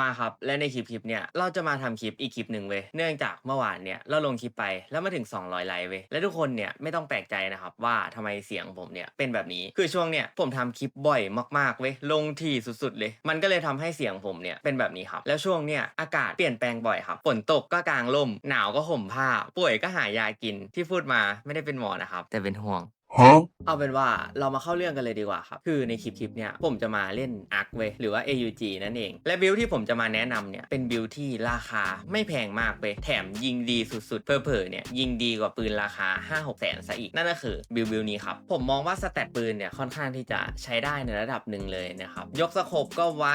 มาครับ และในคลิปคลิปเนี่ยเราจะมาทำคลิปอีกคลิปหนึ่งเว้ยเนื่องจากเมื่อวานเนี่ยเราลงคลิปไปแล้วมาถึง 200 ไลค์เว้ยและทุกคนเนี่ยไม่ต้องแปลกใจนะครับว่าทำไมเสียงผมเนี่ยเป็นแบบนี้คือช่วงเนี่ยผมทำคลิปบ่อยมากๆเว้ยลงทีสุดๆเลย มันก็เลยทำให้เสียงผมเนี่ยเป็นแบบนี้ครับแล้วช่วงเนี่ยอากาศเปลี่ยนแปลงบ่อยครับฝนตกก็กลางร่มหนาวก็ห่มผ้า ป่วยก็หายากินที่พูดมาไม่ได้เป็นหมอนะครับแต่เป็นห่วง Huh? เอาเป็นว่าเรามาเข้าเรื่องกันเลยดีกว่าครับ คือในคลิปคลิปเนี่ยผมจะมาเล่นอาร์คเว้ยหรือว่า AUG นั่นเอง และบิลที่ผมจะมาแนะนำเนี่ยเป็นบิลที่ราคาไม่แพงมากเว้ยแถมยิงดีสุดๆ เพอเพอเนี่ยยิงดีกว่าปืนราคา 5 6แสนซะอีก นั่นก็คือบิลบิลนี้ครับ ผมมองว่าสแตทปืนเนี่ยค่อนข้างที่จะใช้ได้ในระดับหนึ่งเลยนะครับ ยกสโคปก็ไว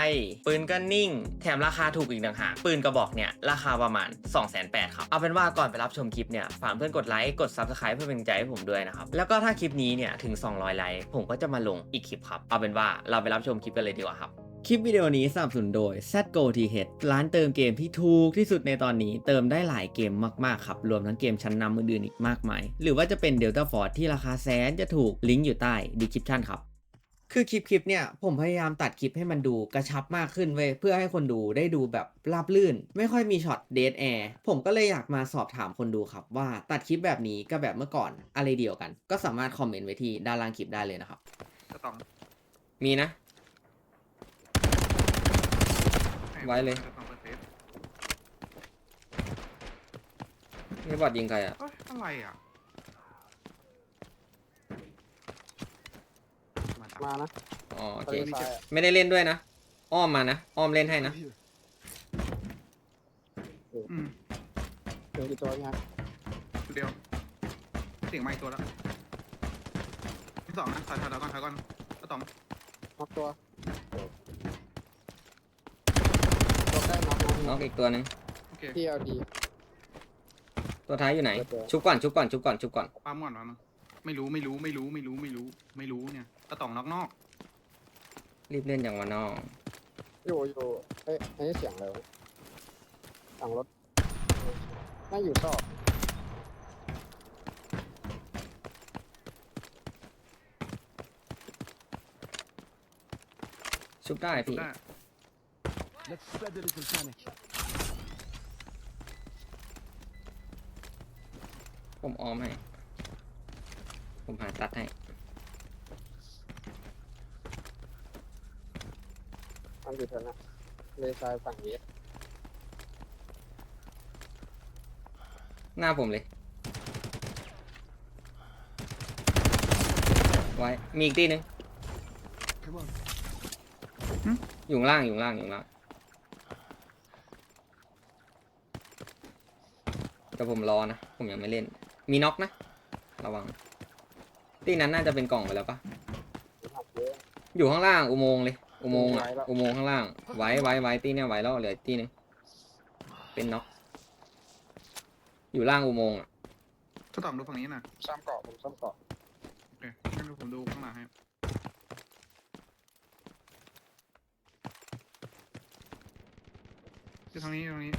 ปืนก็นิ่ง แถมราคาถูกอีกต่างหากปืนกระบอกเนี่ยราคาประมาณ 2 8 0 0 0ครับเอาเป็นว่าก่อนไปรับชมคลิปเนี่ยฝากเพื่อนกดไลค์กด Subscribe เพื่อเป็นกำลังใจให้ผมด้วยนะครับแล้วก็ถ้าคลิปปนี้เนี่ยถึง 200 ไลค์ ผมก็จะมาลงอีกคลิปครับ เอาเป็นว่าเราไปรับชมคลิปกันเลยดีกว่าครับ คลิปวิดีโอนี้สนับสนุนโดย ZGO TH ร้านเติมเกมที่ถูกที่สุดในตอนนี้ เติมได้หลายเกมมากๆครับ รวมทั้งเกมชั้นนำอื่นๆอีกมากมาย หรือว่าจะเป็น Delta Force ที่ราคาแสนจะถูก ลิงก์อยู่ใต้ดีคริปชั่นครับ คือคลิปคลิปเนี่ยผมพยายามตัดคลิปให้มันดูกระชับมากขึ้นเว้ยเพื่อให้คนดูได้ดูแบบราบลื่น ไม่ค่อยมีช็อตเดทแอร์ผมก็เลยอยากมาสอบถามคนดูครับว่าตัดคลิปแบบนี้กับแบบเมื่อก่อนอะไรเดียวกัน ก็สามารถคอมเมนต์ไว้ที่ด้านล่างคลิปได้เลยนะครับกระตองมีนะให้ไว้เลยกระตองเปิดเซฟนี่บอดยิงใครอะ เอ้ยอะไรอะ มาตามมานะอ๋อโอทะเคเลทรายอะไม่ได้เล่นด้วยนะ อ้อมมานะ อ้อมเล่นให้นะ อืมเจอกี่ตัวเนี่ยตัวเดียวเสียงไม้ตัวแล้วที่สองนะถอยถอยถอยก่อนถอยก่อนกระตองน็อกตัวตัวใกล้น็อกน็น็ออกกอีกตัวหนึ่งโอเคที่เอลดี ตัวท้ายอยู่ไหนตัวชุบก่อน ชุบก่อน ชุบก่อน ชุบก่อน ปั๊มก่อนวะมั้งไม่รู้ไม่รู้ไม่รู้ไม่รู้ไม่รู้ไม่รู้เนี่ย กระตองนอกนอกรีบเล่นอย่างวะน้องอยู่อยู่เอ้ยอันนี้เสียงอะไรวะหลังรถน่าอยู่ซอกชุบได้ดูพี่ ได้ Let's spread a little panic. ผมออมให้ ผมหาตัดให้ มัน อยู่แถวนั้นเลซายฝั่งนี้หน้าผมเลย ไว้ มีอีกทีหนึง Come on. อยู่ข้างล่างอยู่ข้างล่างอยู่ข้างล่างแต่ผมรอนะ ผมยังไม่เล่น มีน็อกนะ ระวัง ตีนั้นน่าจะเป็นกล่องไปแล้วปะมันหักเยอะอยู่ข้างล่างอุโมงค์เลย อุโมงค์อะไว้แล้วอุโมงค์ข้างล่าง ไว้ไว้ไว้ตีเนี่ยไว้แล้วเหลืออีกตีหนึงเป็นน็อกอยู่ล่างอุโมงค์อะกระตองดูฝั่งนี้นะซ้ำเกาะผมซ้ำเกาะโอเคงั้นดูผมดูข้างหลังให้คือทางนี้ทางนี้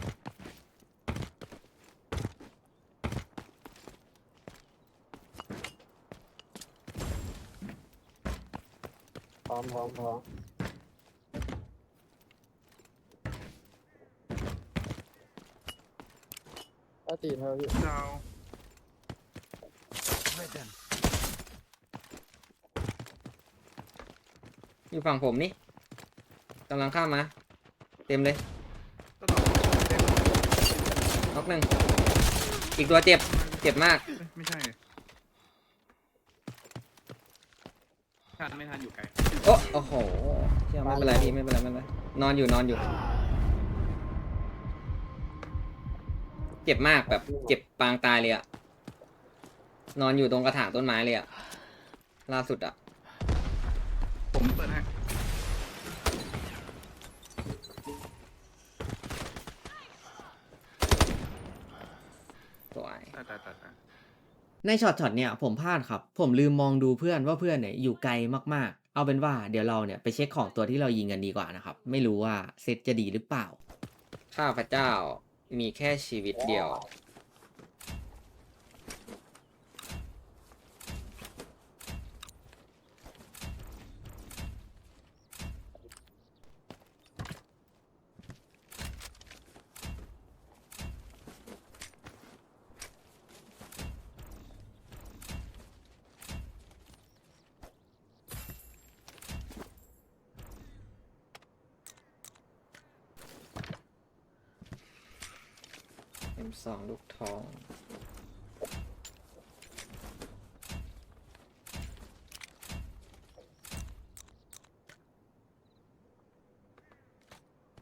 พร้อมพร้อมพร้อม ก็ตีนเธอพี่ดาว Spread them. อยู่ฝั่งผมนี่กำลังข้ามมา เต็มเลยกระตองเต็มน็อกหนึ่งอีกตัวเจ็บ เจ็บมาก เอ้ยไม่ใช่ทันไม่ทันอยู่ไกลโอ้โอ้โหเชี่ยไม่เป็นไรพี่ไม่เป็นไรไม่เป็นไรนอนอยู่นอนอยู่ เจ็บมากแบบเจ็บปางตายเลยอะนอนอยู่ตรงกระถางต้นไม้เลยอะล่าสุดอะผมเปิดให้สวยตายตายตายตายในช็อตช็อตเนี่ยผมพลาดครับ ผมลืมมองดูเพื่อนว่าเพื่อนเนี่ยอยู่ไกลมากๆ เอาเป็นว่าเดี๋ยวเราเนี่ยไปเช็คของตัวที่เรายิงกันดีกว่านะครับ ไม่รู้ว่าเซตจะดีหรือเปล่า ข้าพเจ้า มีแค่ชีวิตเดียว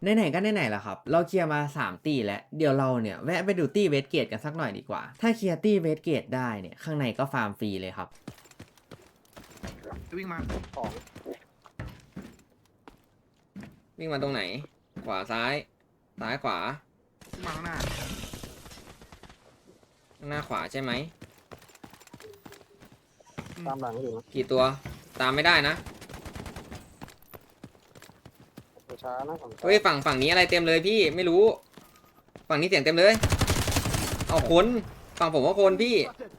ไหนๆก็ไหนๆแล้วครับ เราเคลียร์มา 3 ตีแล้ว เดี๋ยวเราเนี่ยแวะไปดูตี้เวสเกตกันสักหน่อยดีกว่า ถ้าเคลียร์ตี้เวสเกตได้เนี่ย ข้างในก็ฟาร์มฟรีเลยครับ วิ่งมาของวิ่งมาตรงไหน ขวาซ้าย ซ้ายขวาวิ่งมาข้างหน้าข้าง หน้าขวาใช่ไหม ตามหลังอยู่นะกี่ตัว ตามไม่ได้นะช้านะผมเฮ้ยฝั่งฝั่งนี้อะไรเต็มเลยพี่ไม่รู้ ฝั่งนี้เสียงเต็มเลย เอาคน ฝั่งผมว่าคนพี่ Spotted.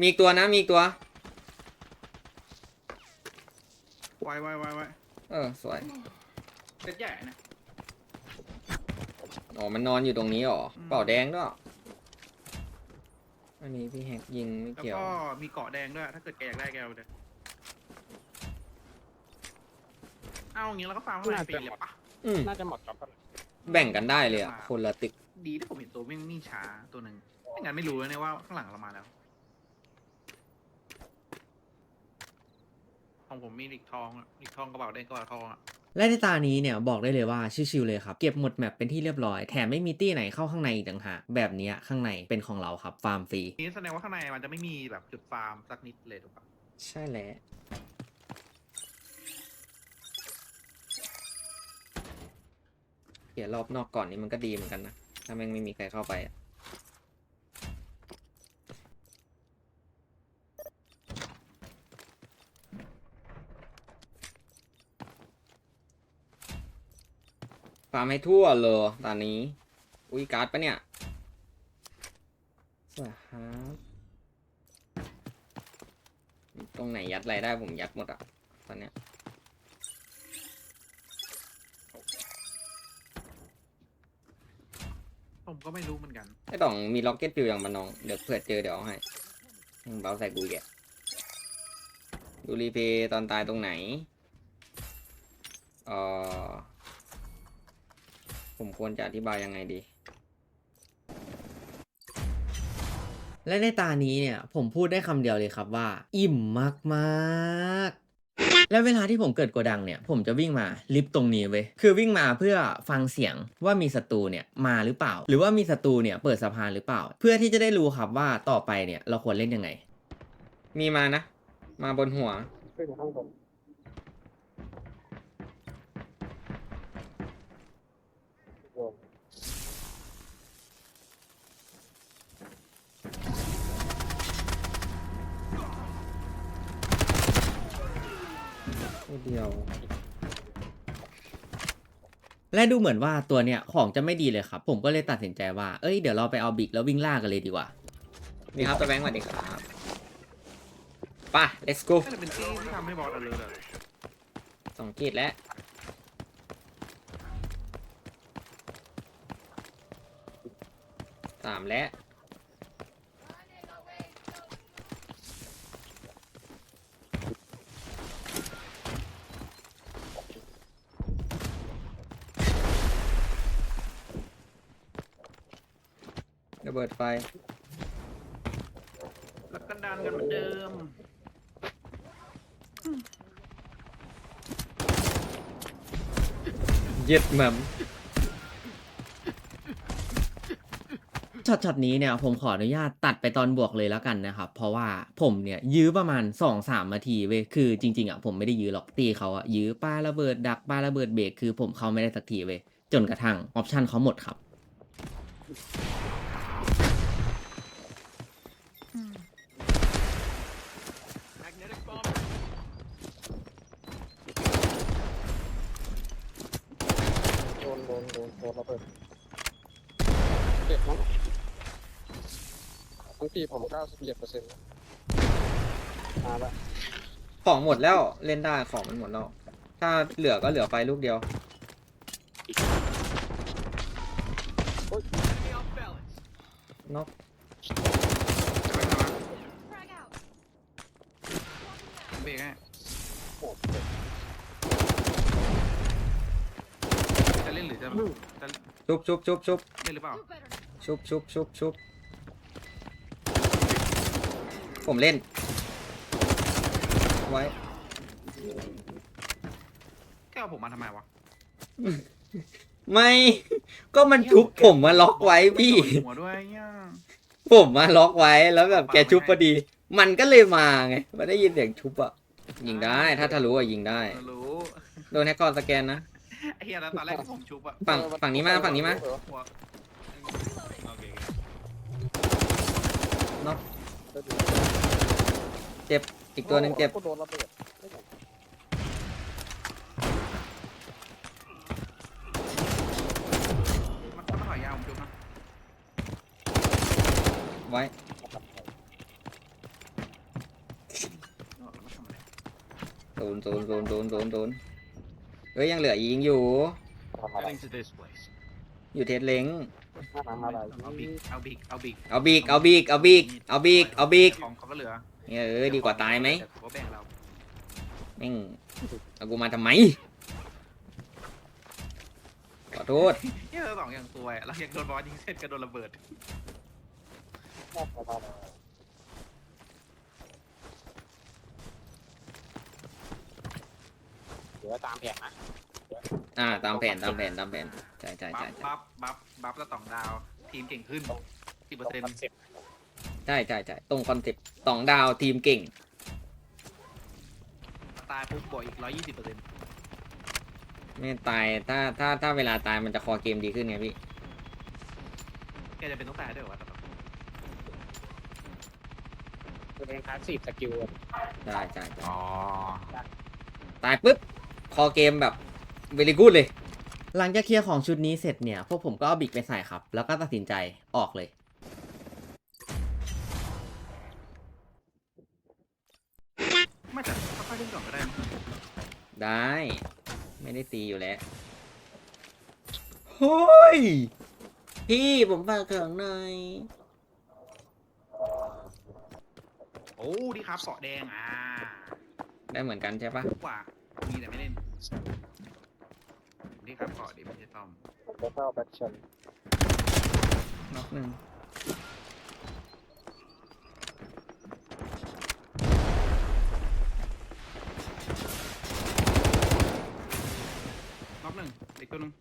มีอีกตัวนะมีอีกตัว ไวไวไวไวเออสวย เซตใหญ่นะ อ๋อ มันนอนอยู่ตรงนี้เหรออืม เป่าแดงด้วยอันนี้พี่แฮกยิงไม่แล้วเกี่ยว ก็มีเกาะแดงด้วย ถ้าเกิดแกอยากได้แกเอาเลยเอาอย่างงี้เราก็ฟาร์มข้างในฟรีเลยปะ อืมน่าจะหมดครับแบ่งกันได้เลยอะคนละตึก ดีที่ผมเห็นตัวไม่งนี่ช้าตัวหนึ่งไม่งั้นไม่รู้เลยเนี่ยว่าข้างหลังเรามาแล้ว ของผมมีหลีกทองอะหลีกทองกระเป๋าแดงกระเป๋าทองอะ และในตานี้เนี่ยบอกได้เลยว่าชิวๆเลยครับ เก็บหมดแมปเป็นที่เรียบร้อย แถมไม่มีตี้ไหนเข้าข้างในอีกต่างหากแบบเนี้ยข้างในเป็นของเราครับฟาร์มฟรีนี่แสดงว่าข้างในมันจะไม่มีแบบจุดฟาร์มสักนิดเลยถูกปะใช่แล้วเขียนรอบนอกก่อนนี่มันก็ดีเหมือนกันนะ ถ้าแม่งไม่มีใครเข้าไปอะ ฟาร์มให้ทั่วเลยตอนนี้ อุ้ยการ์ดปะเนี่ยสวยครับตรงไหนยัดอะไรได้ผมยัดหมดอะ ตอนเนี้ยผมก็ไม่รู้เหมือนกัน ไอ้ต่องมีล็อกเก็ตฟิวอย่างมันน้อง เดี๋ยวเผื่อเจอเดี๋ยวเอาให้มึงเบาใส่กูอีกแกดูรีเพย์ตอนตายตรงไหน เออ ผมควรจะอธิบายยังไงดี และในตานี้เนี่ย ผมพูดได้คำเดียวเลยครับว่า อิ่มมากๆและเวลาที่ผมเกิดโกดังเนี่ย ผมจะวิ่งมาลิฟต์ตรงนี้เว้ย คือวิ่งมาเพื่อฟังเสียงว่ามีศัตรูเนี่ยมาหรือเปล่า หรือว่ามีศัตรูเนี่ยเปิดสะพานหรือเปล่า เพื่อที่จะได้รู้ครับว่าต่อไปเนี่ยเราควรเล่นยังไง มีมานะ มาบนหัว ขึ้นข้างบนโอ้ เดียว และดูเหมือนว่าตัวเนี้ยของจะไม่ดีเลยครับ ผมก็เลยตัดสินใจว่า เอ้ย เดี๋ยวเราไปเอาบิ๊กแล้ววิ่งล่ากันเลยดีกว่า นี่ครับตัวแบงค์สวัสดีครับไป่ะ let's go น่าจะเป็นที่ที่ทำให้บอสเอาเลยเลยสองกีดแล้วสามแล้ว ระเบิดไฟ แล้วก็ดันกันเหมือนเดิมยึดมันช็อตช็อตนี้เนี่ยผมขออนุญาตตัดไปตอนบวกเลยแล้วกันนะครับ เพราะว่าผมเนี่ยยื้อประมาณ 2-3นาทีเว้ยคือจริงๆอะผมไม่ได้ยื้อหรอกตีเขาอะยื้อปาระเบิดดักปาระเบิดเบรกคือผมเข้าไม่ได้สักทีเว้ยจนกระทั่งออปชันเขาหมดครับ โดนโดนโดนโดนระเบิดเจ็บมั้ง ทั้งทีผมเก้าสิบเจ็ดเปอร์เซ็นต์มาละของหมดแล้วเล่นได้ของมันหมดแล้ว ถ้าเหลือก็เหลือไฟลูกเดียวนกจะไปทำอะไรเบรกให้โหดเจ็บจะจะชุบชุบชุบชุบเล่นหรือเปล่าชุบชุบชุบชุบ ผมเล่นไว้แกเอาผมมาทำไมวะไม่ ก็มันชุบผมมาล็อกไว้พี่หัวด้วยเนี่ยผมมาล็อกไว้แล้วแบบแกชุบพอดี มันก็เลยมาไงมาได้ยินเสียงชุบอะยิงได้ ถ้าทะลุอะยิงได้ รู้โดนแฮกกอร์สแกนนะ ไอ้เหี้ยแล้วตอนแรกที่ผมชุบอะฝั่งฝั่งนี้มาฝั่งนี้มาหัวโอเคเจ็บ อีกตัวหนึ่งเจ็บ โดนระเบิดไม่เห็นมันมันถอยยาวผมชุบนะไว้แล้วมันทำอะไรโดนโดนโดนโดนโดนโดนเฮ้ย ยังเหลือยิงอยู่ ทำอะไร Heading to this place. อยู่เทสเล้งหน้าหนังอะไรเอาบิ๊กเอาบิ๊กเอาบิ๊กเอาบีกเอาบีกเอาบีกเอาบีกเอาบีกของเขาก็เหลือ เออดีกว่าตายไหมแต่เขาก็แบ่งเราแม่งเอากูมาทำไม ขอโทษเหี้ยเราสองอย่างตัวอะเราอยากโดนบอสยิงเสร็จก็โดนระเบิดหน้าทำอะไรเดี๋ยวตามแผนนะอ่า ตามแผนตามแผนตามแผนใช่ใช่บัใช่ฟใช่บัฟบัฟบัฟแล้วสองดาว ทีมเก่งขึ้นสิบเปอร์เซ็นต์เสร็จ ใช่ใช่ใช่ตรงคอนเซ็ปต์สองดาวทีมเก่ง ตายปุ๊บบวกอีกร้อยยี่สิบเปอร์เซ็นต์ไม่ตายถ้าถ้าถ้าเวลาตายมันจะคอเกมดีขึ้นไงพี่ แกจะเป็นต้องตายด้วยเหรอวะแต่แบบคือเป็นพาสซีฟสกิลใช่ใช่ใช่อ๋อตายปุ๊บ คอเกมแบบเวลิกูดเลย หลังจากเคลียร์ของชุดนี้เสร็จเนี่ย พวกผมก็เอาบิกไปใส่ครับ แล้วก็ตัดสินใจออกเลย ตีอยู่แล้วเฮ้ย พี่ผมฝากเขิงหน่อยโอ้ดีครับเกาะแดงอ่าได้เหมือนกันใช่ปะกว่ามีแต่ไม่เล่นดีครับเกาะดีไม่ใช่ต้อมแล้วก็แบทเชนน็อกหนึ่ง น็อกหนึ่งอีก ตัวหนึ่ง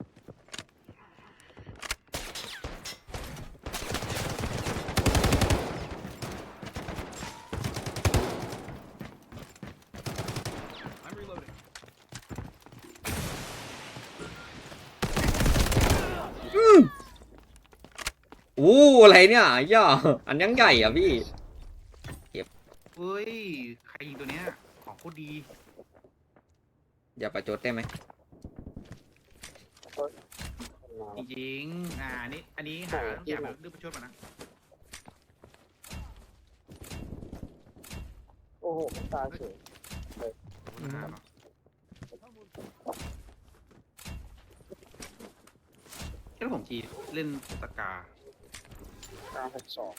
อู้อะไรเนี่ยย่าอันยังใหญ่อะพี่ เฮ้ย ใครยิงตัวเนี้ย ของโคตรดี อย่าประจดได้ไหม จริงๆอ่านี่อันนี้หาอย่าแบบดื้อประชดมานะ โอ้โหตายเฉยหาเนาะแล้วผมทีเล่นตะกากลางหกสอง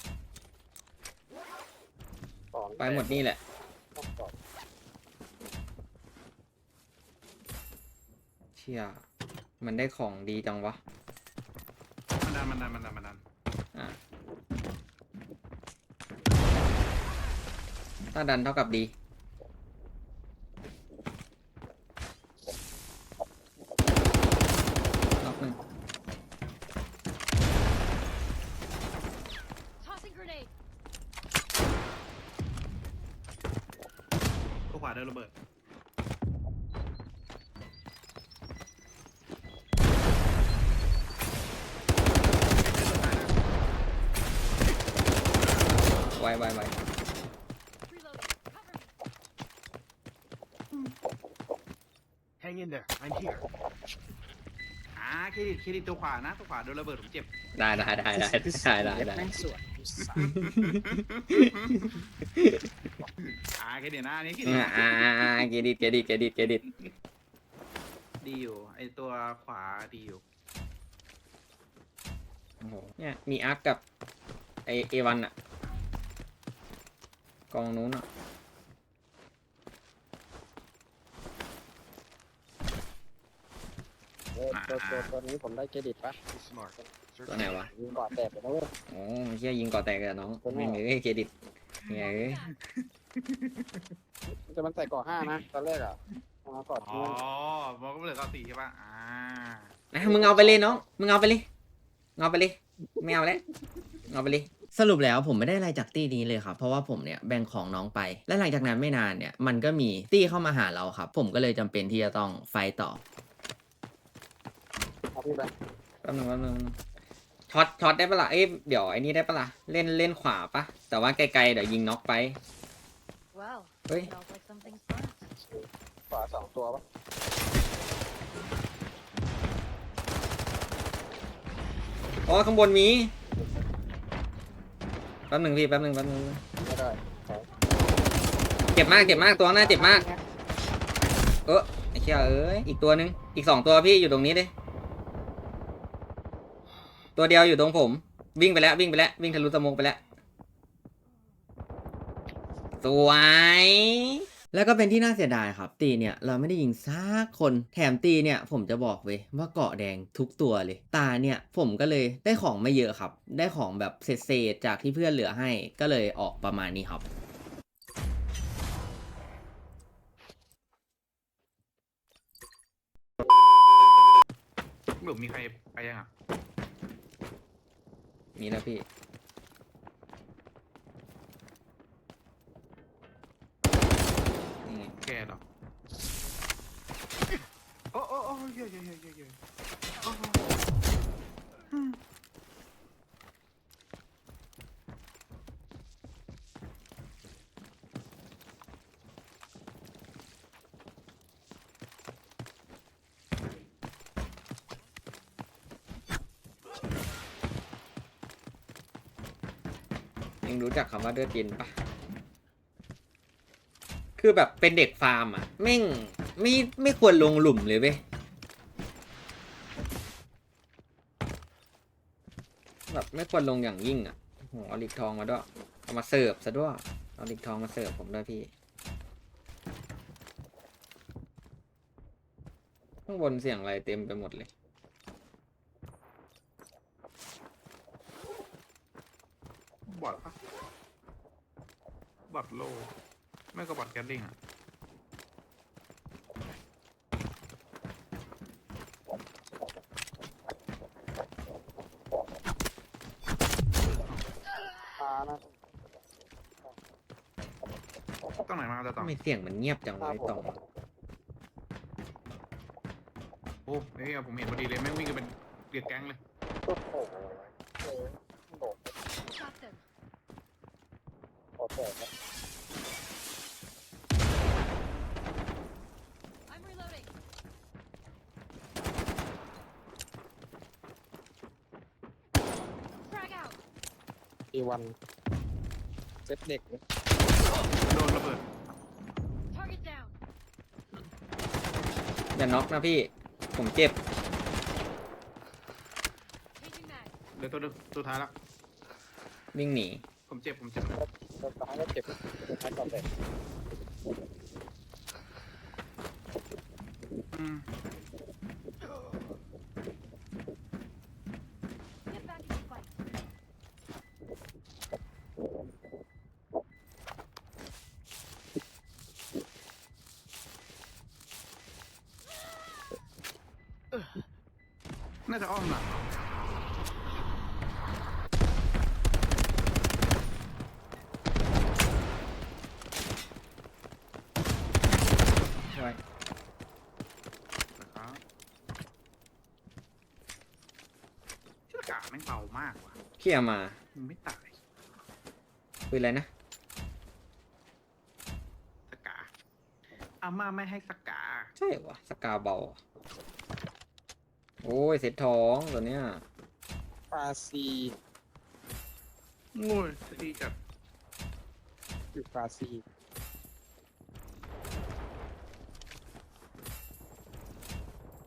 สองไปหมดนี่แหละ ต้องสองเชี่ยมันได้ของดีจังวะมัน ดันมันดันมันดันมันดันอะถ้าดันเท่ากับดีน็อกหนึ่ง Tossing grenade. ตัวขวาเดินระเบิด ไวไวไว Reloading. Cover me. Hang in there. I'm here. อ่าเครดิตเครดิตตัวขวานะตัวขวาโดนระเบิดผมเจ็บได้ได้ได้ได้ได้ได้ได้แม่งสวยอ่าเครดิตนะอันนี้เครดิตอ่านะอ่าอ่าอ่าเกรดิตเกรดิตเกรดิตเกรดิตดีอยู่ไอตัวขวาดีอยู่โอ้โหเนี่ยมีอาร์คกับไอเอวันอะ กองนู้นอะโอ้ออตัวตัวตัวนี้ผมได้เครดิตปะ Be smart. ตัวไหนวะยิงก่อนแตกไปแล้วเว้ยโอ้เฮียยิงก่อแตกเลยอะน้องไม่มีเครดิตไงเอ้ยแต่มันใส่เกาะห้านะตอนแรกอะเอามาก่อนอ๋อมันก็เหลือเก้าสี่ใช่ป่ะ อ่า นะมึงเอาไปเลยน้อง มึงเอาไปเลยเอาไปเลยไม่เอาแล้วเอาไปเลย สรุปแล้วผมไม่ได้อะไรจากตี้นี้เลยครับ เพราะว่าผมเนี่ยแบ่งของน้องไป และหลังจากนั้นไม่นานเนี่ยมันก็มีตี้เข้ามาหาเราครับ ผมก็เลยจำเป็นที่จะต้องไฟต์ต่อเอาพี่ไปแป๊บนึงแป๊บนึงช็อตช็อตได้ปะล่ะเอ้ยเดี๋ยวไอ้นี่ได้ปะล่ะเล่นเล่นขวาปะแต่ว่าไกลๆเดี๋ยวยิงน็อกไป Well, Oi. smells like something's burnt. ขวาสองตัวปะโอ้ข้างบนมี แป๊บหนึ่งพี่แป๊บหนึ่งแป๊บหนึ่งไม่ได้เจ็บมากเจ็บมากตัวหน้าเจ็บมาก เออไอ้เชี่ยเอ้ยอีกตัวหนึ่งอีกสองตัวพี่อยู่ตรงนี้เลยตัวเดียวอยู่ตรงผม วิ่งไปแล้ววิ่งไปแล้ววิ่งทะลุสมองไปแล้วสวย แล้วก็เป็นที่น่าเสียดายครับ ตีเนี่ยเราไม่ได้ยิงซักคน แถมตีเนี่ยผมจะบอกเว้ยว่าเกาะแดงทุกตัวเลย ตาเนี่ยผมก็เลยได้ของไม่เยอะครับ ได้ของแบบเศษๆจากที่เพื่อนเหลือให้ก็เลยออกประมาณนี้ครับหลุมมีใครไปยังอะ มีแล้วพี่ นี่ไง แกเหรอโอ้โอ้โอ้เยอะเยอะเยอะเยอะเยอะโอ้โห ยัง รู้จักคำว่าเลือดเย็นปะคือแบบเป็นเด็กฟาร์มอะแม่งไม่ไม่ควรลงหลุมเลยเว้ยแบบไม่ควรลงอย่างยิ่งอะโอ้โหเอาลิกทองมาด้วยเอามาเสิร์ฟซะด้วยเอาลิกทองมาเสิร์ฟผมด้วยพี่ข้างบนเสียงอะไรเต็มไปหมดเลย บอดปะ บอดโล ไม่ก็บอดแกลลิงอะปลานะต้องไหนมาจะต่อทำไมเสียงมันเงียบจังปลาวะไอ้ผมตองโอ้เฮ้ยผมเห็นพอดีเลยแม่งวิ่งกันเป็นเรียกแก๊งเลยโอ้โหเออโดด Got them. โคตรแตกแล้ว I'm reloading. Frag out. อีวันเซตเด็กเลยโดนระเบิด Target down. อย่าน็อกนะพี่ ผมเจ็บ Changing mag. เดี๋ยวตัวเดียวตัวท้ายละวิ่งหนี ผมเจ็บผมเจ็บเดินตายแล้วเจ็บท้ายก่อนแตกอืม Get back in the fight. น่าจะอ้อมหลังช่วยนะครับเชือกกาแม่งเบามากว่ะเคลียร์มามันไม่ตายคุยอะไรนะ สกาอาม่าไม่ให้สกา ใช่วะสกาเบา โอ้ยเสร็จท้องตัวเนี้ยปลาซีงูยดีจัดอยู่ปลาซี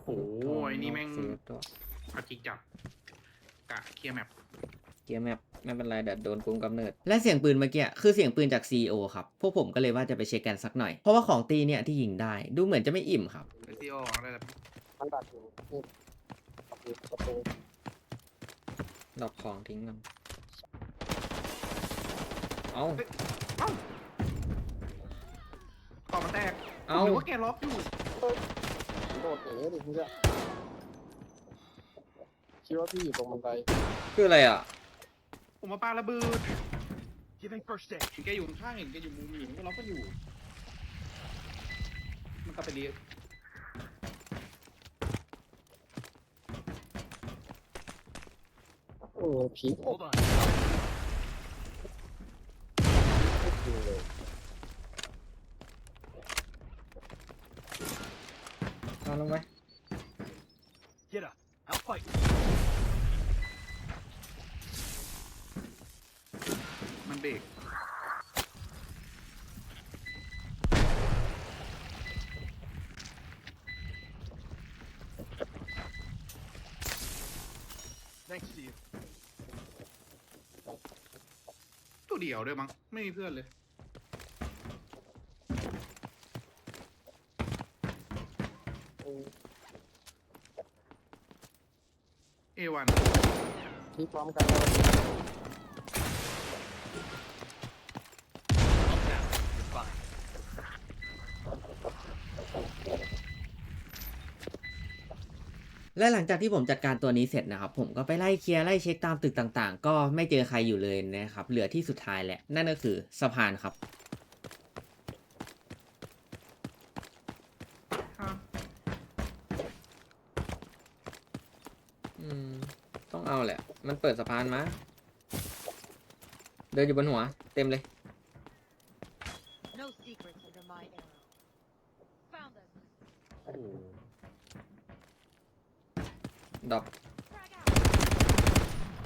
โอ้ยนี่แม่งเสียตัวอาจิกจับกะเคลียร์แมปเกียร์แมปไม่เป็นไรเดี๋ยวโดนกุมกำเนิด และเสียงปืนเมื่อกี้คือเสียงปืนจาก CEO ครับ พวกผมก็เลยว่าจะไปเช็คกันสักหน่อย เพราะว่าของตีเนี่ยที่ยิงได้ ดูเหมือนจะไม่อิ่มครับไอซีโอได้แล้วมันดักอยู่นี่ อยู่ประตูดอกของทิ้งกันเอาเอ้าต่อมาแตกเอาหรือว่าแกล็อกอยู่โดดหนีดิพี่จะคิดว่าพี่อยู่ตรงบันไดคืออะไรอะ ผมมาปาระเบิด Giving first aid. เห็นแกอยู่ข้างๆเห็นแกอยู่มุมอยู่มันก็ล็อกก็อยู่ มันกลับไปเรียน โอ้ผีโอบไมจริงเลนอนลงไปมันเบรก Thanks to you. ตัวเดียวด้วยมั้งไม่มีเพื่อนเลยเอวัน ที่พร้อมกันแล้ว และหลังจากที่ผมจัดการตัวนี้เสร็จนะครับ ผมก็ไปไล่เคลียร์ไล่เช็คตามตึกต่างๆ ก็ไม่เจอใครอยู่เลยนะครับ เหลือที่สุดท้ายแหละ นั่นก็คือสะพานครับอืม ต้องเอาแหละ มันเปิดสะพานมา เดินอยู่บนหัว เต็มเลย No secrets under my arrow. Found them. อืม ดอก Frag out.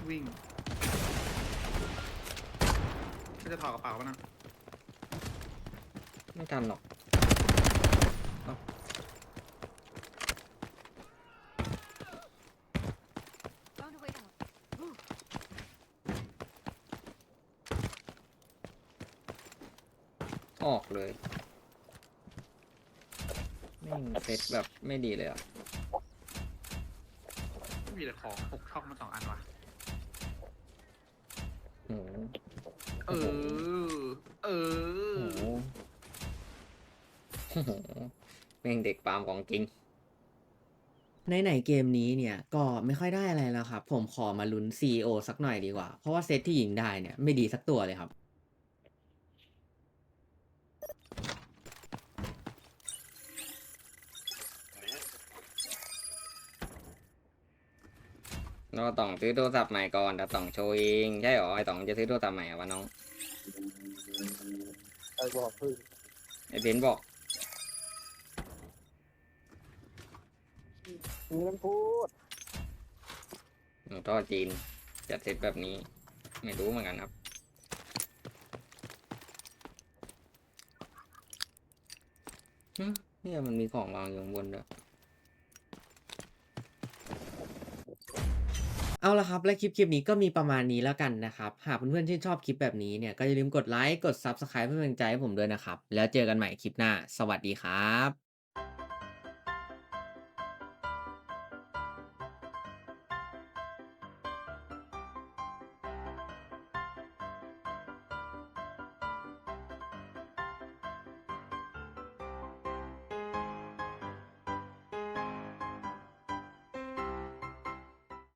วิ่งก็จะถอดกระเป๋าป่ะนะ ไม่ทันหรอก Found a way out. Ooh, ออกเลยแม่งเซตแบบไม่ดีเลยอะ มีแต่ของปกช่องมาสองอันว่ะโอ้โหเออ เอโอ้อโหโอ้โห แม่งเด็กปาล์มของจริง ในไหนๆเกมนี้เนี่ยก็ไม่ค่อยได้อะไรแล้วครับ ผมขอมาลุ้น CEO สักหน่อยดีกว่า เพราะว่าเซตที่ยิงได้เนี่ยไม่ดีสักตัวเลยครับ เราต้องซื้อโทรศัพท์ใหม่ก่อนแต่ต้องโชว์เองใช่หรอไอต้องจะซื้อโทรศัพท์ใหม่อะวะน้อง ไอ้บอกพึ่งไอเบนซ์บอก มีน้ำพูดหนูท่อจีน จัดเซตแบบนี้ ไม่รู้เหมือนกันครับ เนี่ยมันมีของวางอยู่ข้างบนด้วย เอาละครับ และคลิปคลิปนี้ก็มีประมาณนี้แล้วกันนะครับ หากเพื่อนๆชื่ชอบคลิปแบบนี้เนี่ย ก็อย่าลืมกดไลค์ กด Subscribe เพื่อเป็นกำลังใจให้ผมด้วยนะครับ แล้วเจอกันใหม่คลิปหน้า สวัสดีครับ